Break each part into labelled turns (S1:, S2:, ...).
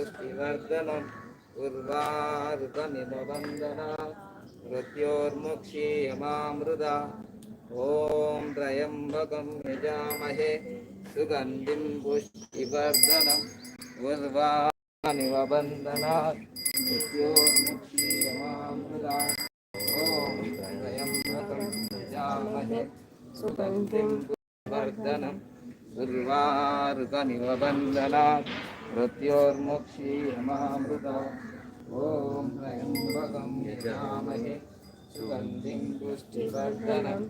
S1: விருத்திவர்தனம் உர்வாருதமிமவந்தனா मृत्योर्मुक्षीयमामृदा ॐ त्र्यम्बकं यजामहे सुगन्धिं पुष्टिवर्धनम् उर्वाणिव बन्धनात् मृत्योर्मुक्षीयमामृदा ॐ त्र्यम्बकं यजामहे सुगन्धिं पुष्टिवर्धनम् उर्वारुकनिव बन्धनात् मृत्योर्मुक्षीयमामृता ॐ द्वयं यजामहे सुगन्धिं पुष्टिवर्धनम्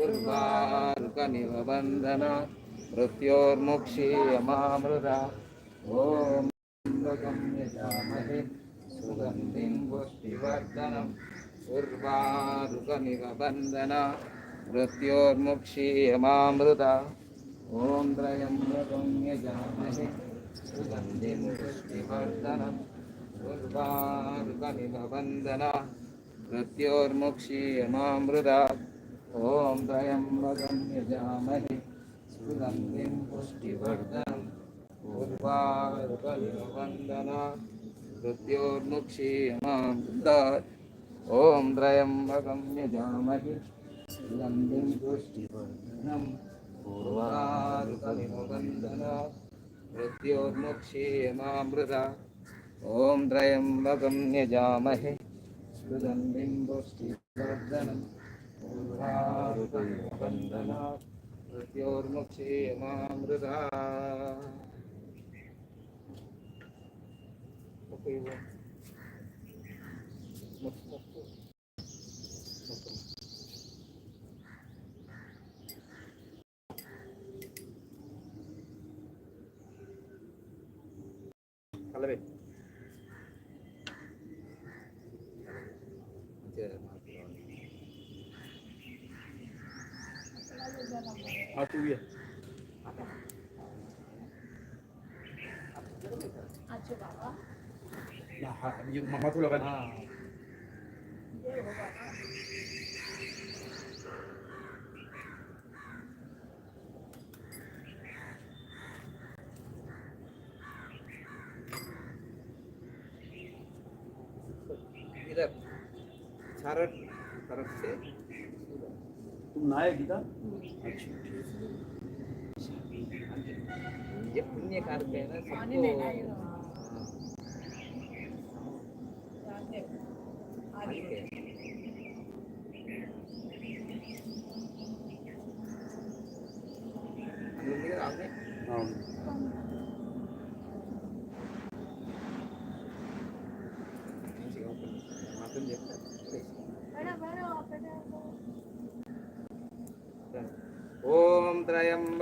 S1: उर्वारुकमिव उर्वारुकमिवन्दनं मृत्योर्मुक्षीयमामृदा ॐ यजामहे सुगन्धिं पुष्टिवर्धनम् उर्वारुकमिव उर्वारुकनिवन्दनं मृत्योर्मुक्षीयमामृदा ॐ त्रयम्बकं यजामहे सुगन्धि पुष्टिवर्धनम् उर्वारुकमिवन्दना मृत्योर्मुक्षीयमामृदा ॐ त्र्यम्बकं यजामहे सुगन्धिं पुष्टिवर्धनम् उर्वारुकमिवन्दना मृत्योर्मुक्षीयमामृदा ॐ त्र्यम्बकं यजामहे सुगन्धिं पुष्टिवर्धनम् पूर्वारुकमिवन्दना मृत्योर्मुक्षेमामृता ॐ त्रयम्बकं यजामहे कृतं बिम्बुष्टिवर्धनं पूर्वारुपन्दना मृत्योर्मुक्षेमामृता కలవే
S2: అటు మా మాతలో కానీ
S1: इधर छारट तरफ से
S2: तुम नायक गीता
S1: ये पुण्य कार्य है ना सबको
S3: हाँ।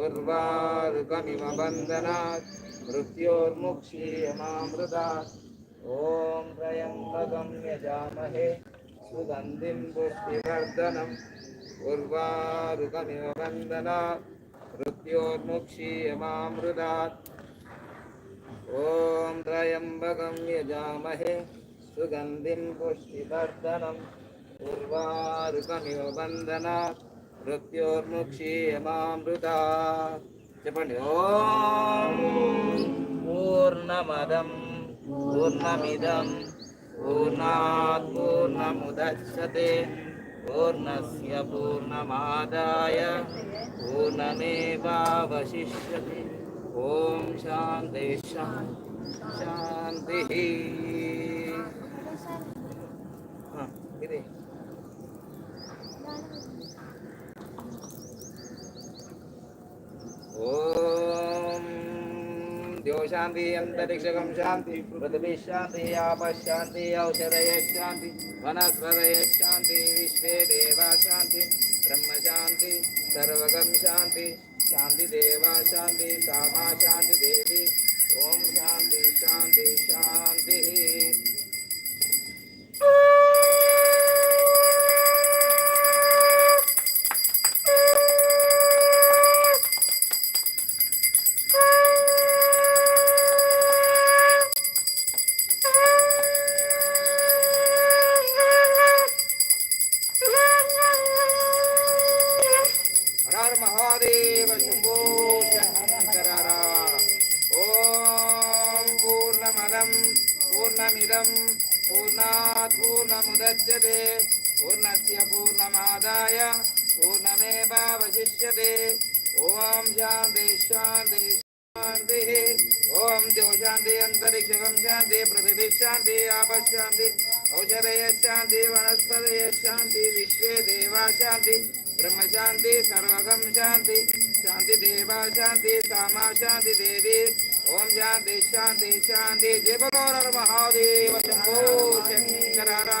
S1: उर्वार्गणिमवन्दनात् मृत्योर्मुक्षीयमामृतात् ॐ रयं यजामहे सुगन्धिं पुष्टिवर्धनम् उर्वारुकमिव मृत्योर्मुक्षीय मृत्योर्मुक्षीयमामृतात् ॐ त्रयम्बकं यजामहे सुगन्धिं पुष्टिवर्धनम् उर्वादकनिमवन्दनात् మృత్యోర్ముక్షేమామృతా చెప్పండి ఓం పూర్ణమదం పూర్ణమిదం పూర్ణాత్ పూర్ణముద్యతే పూర్ణస్య పూర్ణమాదాయ పూర్ణమేవాवशिष्यते ఓం శాంతి శాంతి ఇది शांति अंतरिक्षकम शांति पृथ्वी शांति आप शांति औषधय शांति वनस्पतय शांति विश्व देवा शांति ब्रह्म शांति सर्वगम शांति शांति देवा शांति कामा शांति देवी ओम शांति शांति शांति पूर्णाय पूर्णमेवावशिष्यते ॐ शान्ति शान्ति शान्तिः ॐ द्योशान्ति अन्तरिक्षकं शान्ति पृथिवीशान्ति आपशान्ति औषधयशान्ति वनस्पतयशान्ति विश्वे देवाशान्ति ब्रह्मशान्ति सर्वगं शान्ति शान्तिदेवा शान्ति सामा शान्ति देवी ॐ शान्ति शान्ति शान्ति जय बोलो महादेव शम्भो शङ्करारा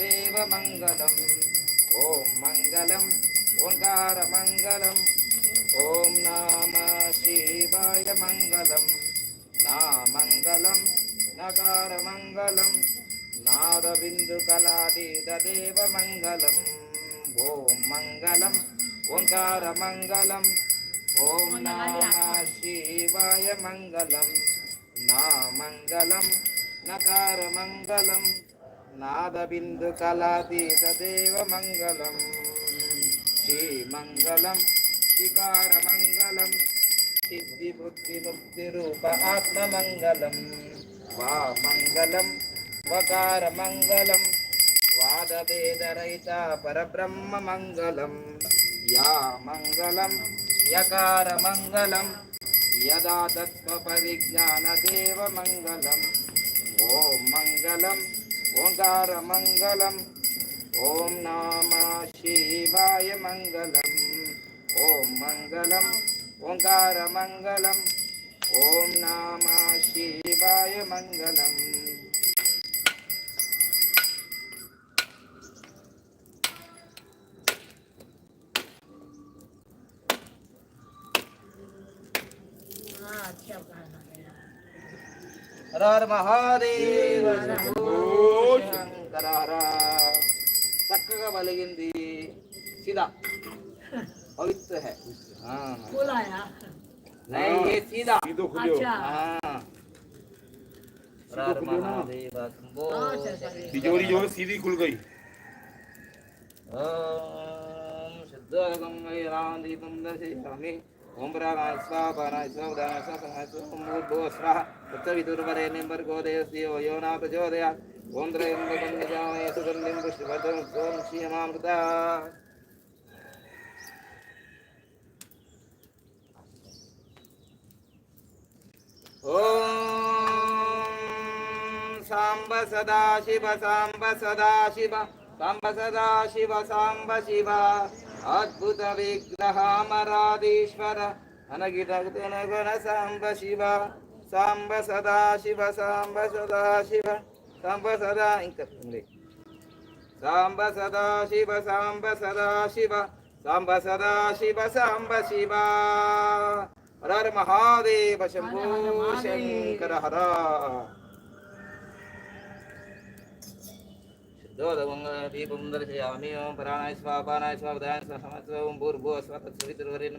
S1: देव मङ्गलम् ॐ मङ्गलम् ओङ्कारमङ्गलम् ॐ नाम शिवाय मङ्गलं नामङ्गलं नकारमङ्गलं नादबिन्दुकलादीददेव मङ्गलम् ॐ मङ्गलम् ओङ्कारमङ्गलम् ॐ नाम शिवाय मंगल नकार नकारमङ्गलम् నాదబిందుకలాతీతదేవ మంగళం శ్రీమంగళం శికారమంగళం సిద్ధిబుద్ధిముక్తిరూప ఆత్మమంగళం వామంగళం వకారమంగళం వాదవేదరహిత పరబ్రహ్మమంగళం యా మంగళం యకారమంగళం యదా తత్వపరిజ్ఞానదేవమంగళం ఓం మంగళం ஓங்கார மங்களம் ஓம் நாம சிவாய மங்களம் ஓம் மங்களம் ஓங்கார மங்களம் ஓம் நாம சிவாய மங்களம் हर மகாதேவ நமோ శంకర सीधा पवित्र है नहीं ये सीधा
S2: तिजोरी जो है सीधी खुल गई
S1: ओम प्रचोदया ஓம் திரையம்பகன்யஜாமய சுகந்திம் புஷ்டிவர்தம் ஓம் ஸ்ரீயமாமிருதா ஓம் சாம்ப சதாசிவ சாம்ப சதாசிவ சாம்ப சதாசிவ சாம்ப சிவ அத்புத விக்ரஹாமராதீஸ்வர அனகிதகுண சாம்ப சிவ சாம்ப சதாசிவ சாம்ப சதாசிவ సాంబ సదా ఇంకా ఉంది సాంబ సదా శివ సాంబ సదా శివ సాంబ సదా శివ సాంబ శివ హర హర మహాదేవ శంభో శంకర హర దీపం దర్శయామి ఓం ప్రాణాయ స్వా పానాయ స్వా ఉదయాయ స్వా సమస్త ఓం
S3: భూర్భో స్వత సువితుర్వరిన్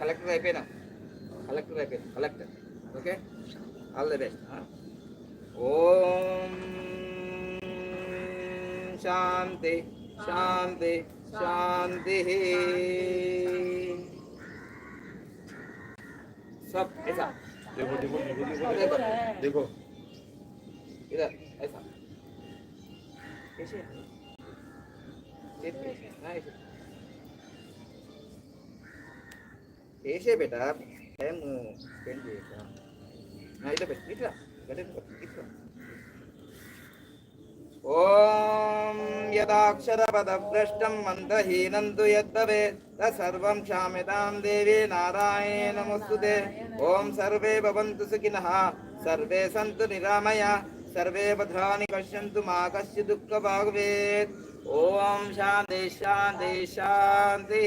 S1: కలెక్టర్ అయిపోయినా కలెక్టర్ అయిపోయినా collector okay all the best ఓం శాంతి శాంతి శాంతి सब ऐसा
S2: देखो देखो देखो देखो
S1: देखो
S2: देखो
S1: इधर ऐसा कैसे వేసే బేట టైం స్పెండ్ చేయట ఇట్లా పెట్టి ఇట్లా ఇట్లా ఓం యదాక్షరపదభ్రష్టం మందహీనం తు యద్భవే తసర్వం క్షామ్యతాం దేవి నారాయణ నమస్తుతే ఓం సర్వే భవంతు సుఖినః సర్వే సంతు నిరామయ సర్వే భద్రాని పశ్యంతు మా కశ్చి దుఃఖ భాగవేత్ ఓం శాంతి శాంతి శాంతి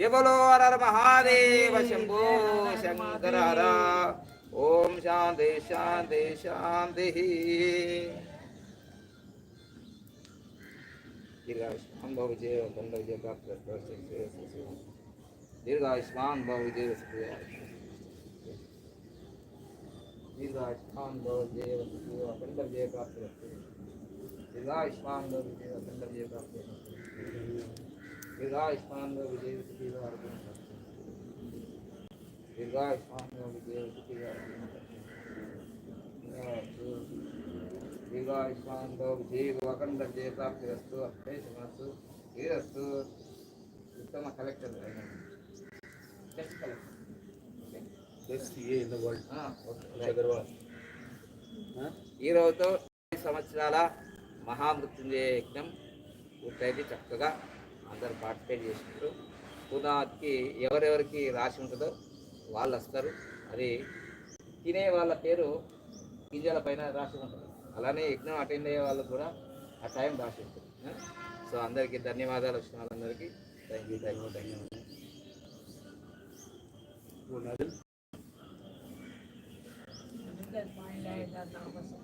S1: जय बोलो हर हर महादेव शंभो शंकर हर ओम शांति शांति शांति दीर्घायुष्मान भव जय बंद विजय प्राप्त दीर्घायुष्मान भव जय दीर्घायुष्मान भव विजय प्राप्त दीर्घायुष्मान भव विजय प्राप्त దీర్ఘాయుష్మాన్లో విజయ అర్జున దీర్ఘాయుష్మాన్లో విజయవతిగా అర్జున దీర్ఘాయుష్మాన్లో విజయవకండ జయప్రాప్తిరస్తు అభ్యసనస్సు ఇదస్తు ఉత్తమ collector best collector best
S2: a in
S1: the world ఈరోజుతో సంవత్సరాల మహామృత్యుంజయ యజ్ఞం పూర్తయితే చక్కగా అందరు పార్టిసిపేట్ చేసినట్టు పూనాకి ఎవరెవరికి రాసి ఉంటుందో వాళ్ళు వస్తారు అది తినే వాళ్ళ పేరు గింజల పైన రాసి ఉంటుంది అలానే యజ్ఞం అటెండ్ అయ్యే వాళ్ళు కూడా ఆ టైం రాసి ఉంటుంది సో అందరికీ ధన్యవాదాలు వచ్చిన వాళ్ళందరికీ thank you thank you thank you